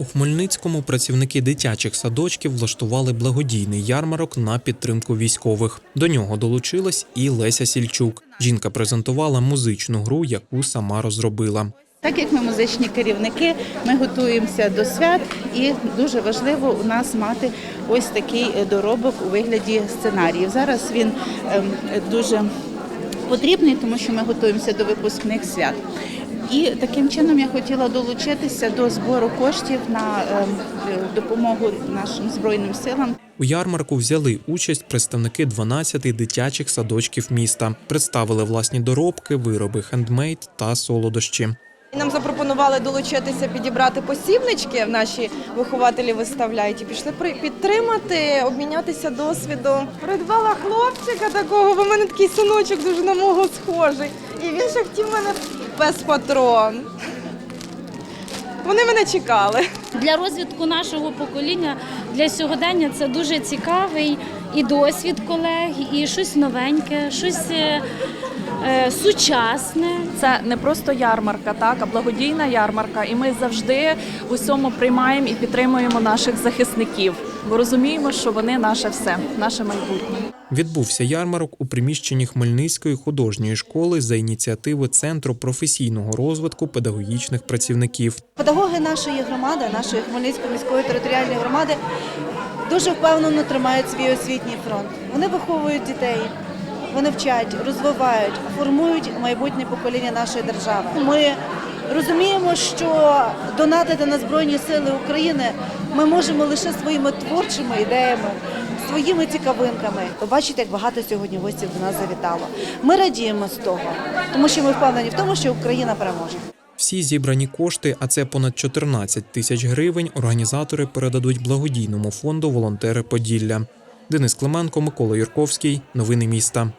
У Хмельницькому працівники дитячих садочків влаштували благодійний ярмарок на підтримку військових. До нього долучилась і Леся Сільчук. Жінка презентувала музичну гру, яку сама розробила. Так як ми музичні керівники, ми готуємося до свят, і дуже важливо у нас мати ось такий доробок у вигляді сценаріїв. Зараз він ем, дуже потрібний, тому що ми готуємося до випускних свят. І таким чином я хотіла долучитися до збору коштів на ем, допомогу нашим збройним силам. У ярмарку взяли участь представники 12 дитячих садочків міста, представили власні доробки, вироби хендмейд та солодощі. Нам запропонували долучитися, підібрати посібнички. Наші вихователі виставляють і пішли при- підтримати, обмінятися досвідом. Придбала хлопчика такого, бо в мене такий синочок дуже на мого схожий. І він ще хотів мене без патрон. Вони мене чекали. Для розвитку нашого покоління для сьогодення це дуже цікавий і досвід колег, і щось новеньке, щось е, е, сучасне. Це не просто ярмарка, так, а благодійна ярмарка. І ми завжди в усьому приймаємо і підтримуємо наших захисників, бо розуміємо, що вони наше все, наше майбутнє. Відбувся ярмарок у приміщенні Хмельницької художньої школи за ініціативи Центру професійного розвитку педагогічних працівників. Педагоги нашої громади, нашої Хмельницької міської територіальної громади, дуже впевнено тримають свій освітній фронт. Вони виховують дітей, вони вчать, розвивають, формують майбутнє покоління нашої держави. Ми розуміємо, що донатити на Збройні Сили України ми можемо лише своїми творчими ідеями. Своїми цікавинками. Ви бачите, як багато сьогодні гостів до нас завітало. Ми радіємо з того, тому що ми впевнені в тому, що Україна переможе. Всі зібрані кошти, а це понад 14 тисяч гривень, організатори передадуть благодійному фонду Волонтери Поділля. Денис Клименко, Микола Юрковський. Новини міста.